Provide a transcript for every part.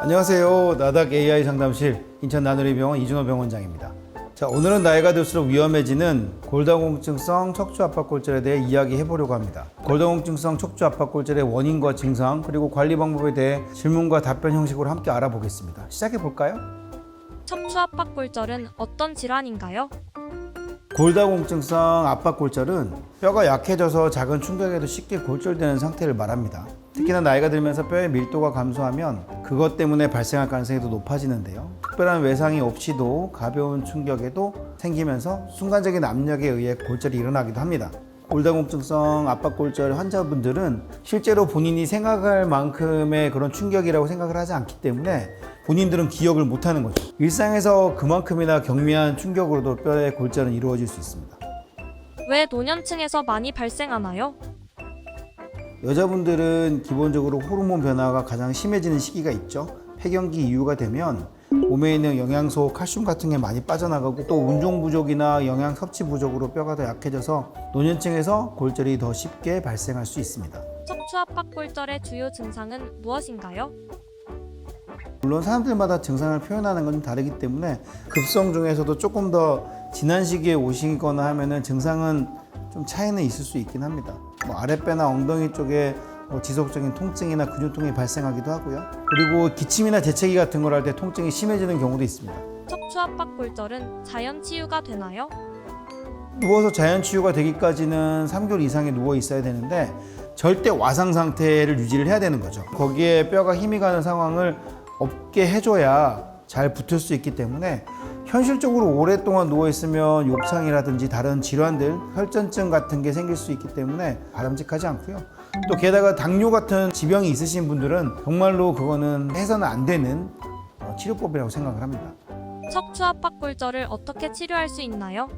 안녕하세요. 나닥 AI 상담실 인천 나누리 병원 이준호 병원장입니다. 자, 오늘은 나이가 들수록 위험해지는 골다공증성 척추 압박골절에 대해 이야기해 보려고 합니다. 골다공증성 척추 압박골절의 원인과 증상 그리고 관리 방법에 대해 질문과 답변 형식으로 함께 알아보겠습니다. 시작해 볼까요? 척추 압박골절은 어떤 질환인가요? 골다공증성 압박골절은 뼈가 약해져서 작은 충격에도 쉽게 골절되는 상태를 말합니다. 특히나 나이가 들면서 뼈의 밀도가 감소하면 그것 때문에 발생할 가능성이 더 높아지는데요. 특별한 외상이 없이도 가벼운 충격에도 생기면서 순간적인 압력에 의해 골절이 일어나기도 합니다. 골다공증성 압박골절 환자분들은 실제로 본인이 생각할 만큼의 그런 충격이라고 생각을 하지 않기 때문에 본인들은 기억을 못하는 거죠. 일상에서 그만큼이나 경미한 충격으로도 뼈의 골절은 이루어질 수 있습니다. 왜 노년층에서 많이 발생하나요? 여자분들은 기본적으로 호르몬 변화가 가장 심해지는 시기가 있죠. 폐경기 이후가 되면 몸에 있는 영양소, 칼슘 같은 게 많이 빠져나가고 또 운동 부족이나 영양 섭취 부족으로 뼈가 더 약해져서 노년층에서 골절이 더 쉽게 발생할 수 있습니다. 척추 압박골절의 주요 증상은 무엇인가요? 물론 사람들마다 증상을 표현하는 건좀 다르기 때문에 급성 중에서도 조금 더 지난 시기에 오시거나 하면은 증상은 좀 차이는 있을 수 있긴 합니다. 뭐 아랫배나 엉덩이 쪽에 뭐 지속적인 통증이나 근육통이 발생하기도 하고요. 그리고 기침이나 재채기 같은 걸 할 때 통증이 심해지는 경우도 있습니다. 척추 압박 골절은 자연 치유가 되나요? 누워서 자연 치유가 되기까지는 3개월 이상이 누워 있어야 되는데 절대 와상 상태를 유지를 해야 되는 거죠. 거기에 뼈가 힘이 가는 상황을 없게 해줘야 잘 붙을 수 있기 때문에 현실적으로 오랫동안 누워 있으면 욕창이라든지 다른 질환들, 혈전증 같은 게 생길 수 있기 때문에 바람직하지 않고요. 또 게다가 당뇨 같은 지병이 있으신 분들은 정말로 그거는 해서는 안 되는 어, 치료법이라고 생각을 합니다. 척추 압박 골절을 어떻게 치료할 수 있나요?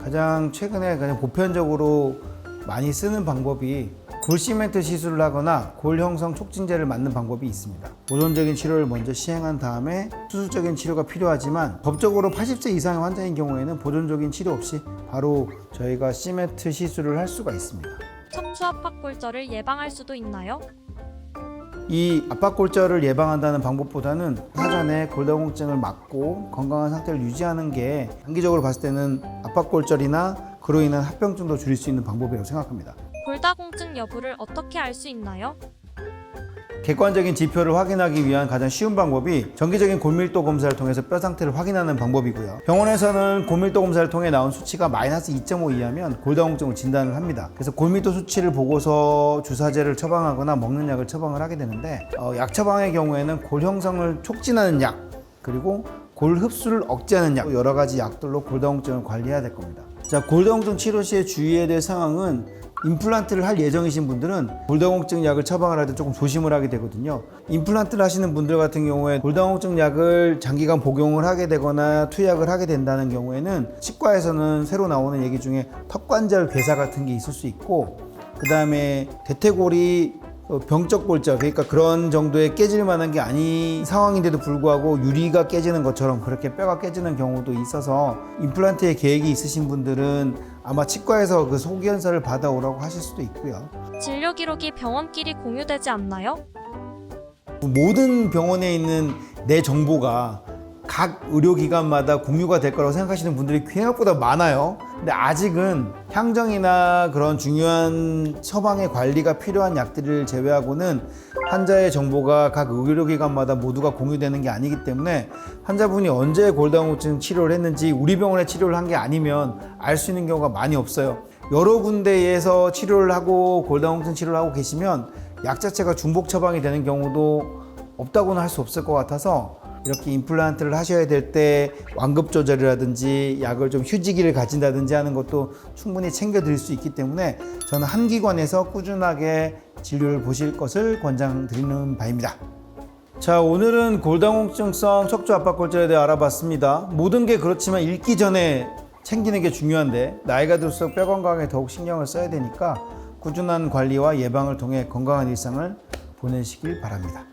가장 최근에 가장 보편적으로 많이 쓰는 방법이 골시멘트 시술을 하거나 골 형성 촉진제를 맞는 방법이 있습니다. 보존적인 치료를 먼저 시행한 다음에 수술적인 치료가 필요하지만 법적으로 80세 이상의 환자인 경우에는 보존적인 치료 없이 바로 저희가 시멘트 시술을 할 수가 있습니다. 척추 압박골절을 예방할 수도 있나요? 이 압박골절을 예방한다는 방법보다는 사전에 골다공증을 막고 건강한 상태를 유지하는 게 단기적으로 봤을 때는 압박골절이나 그로 인한 합병증도 줄일 수 있는 방법이라고 생각합니다. 골다공증 여부를 어떻게 알 수 있나요? 객관적인 지표를 확인하기 위한 가장 쉬운 방법이 정기적인 골밀도 검사를 통해서 뼈 상태를 확인하는 방법이고요. 병원에서는 골밀도 검사를 통해 나온 수치가 마이너스 2.5 이하면 골다공증을 진단을 합니다. 그래서 골밀도 수치를 보고서 주사제를 처방하거나 먹는 약을 처방을 하게 되는데 어, 약 처방의 경우에는 골 형성을 촉진하는 약 그리고 골 흡수를 억제하는 약 여러 가지 약들로 골다공증을 관리해야 될 겁니다. 자, 골다공증 치료 시에 주의해야 될 상황은 임플란트를 할 예정이신 분들은 골다공증 약을 처방을 할 때 조금 조심을 하게 되거든요. 임플란트를 하시는 분들 같은 경우에 골다공증 약을 장기간 복용을 하게 되거나 투약을 하게 된다는 경우에는 치과에서는 새로 나오는 얘기 중에 턱관절 괴사 같은 게 있을 수 있고 그 다음에 대퇴골이 어, 병적 골절 그러니까 그런 정도의 깨질 만한 게 아닌 상황인데도 불구하고 유리가 깨지는 것처럼 그렇게 뼈가 깨지는 경우도 있어서 임플란트에 계획이 있으신 분들은 아마 치과에서 그 소견서를 받아오라고 하실 수도 있고요. 진료 기록이 병원끼리 공유되지 않나요? 모든 병원에 있는 내 정보가 각 의료기관마다 공유가 될 거라고 생각하시는 분들이 생각보다 많아요. 근데 아직은 향정이나 그런 중요한 처방의 관리가 필요한 약들을 제외하고는 환자의 정보가 각 의료기관마다 모두가 공유되는 게 아니기 때문에 환자분이 언제 골다공증 치료를 했는지 우리 병원에 치료를 한 게 아니면 알 수 있는 경우가 많이 없어요. 여러 군데에서 치료를 하고 골다공증 치료를 하고 계시면 약 자체가 중복 처방이 되는 경우도 없다고는 할 수 없을 것 같아서 이렇게 임플란트를 하셔야 될 때 완급 조절이라든지 약을 좀 휴지기를 가진다든지 하는 것도 충분히 챙겨 드릴 수 있기 때문에 저는 한 기관에서 꾸준하게 진료를 보실 것을 권장드리는 바입니다. 자, 오늘은 골다공증성 척추 압박골절에 대해 알아봤습니다. 모든 게 그렇지만 읽기 전에 챙기는 게 중요한데 나이가 들수록 뼈 건강에 더욱 신경을 써야 되니까 꾸준한 관리와 예방을 통해 건강한 일상을 보내시길 바랍니다.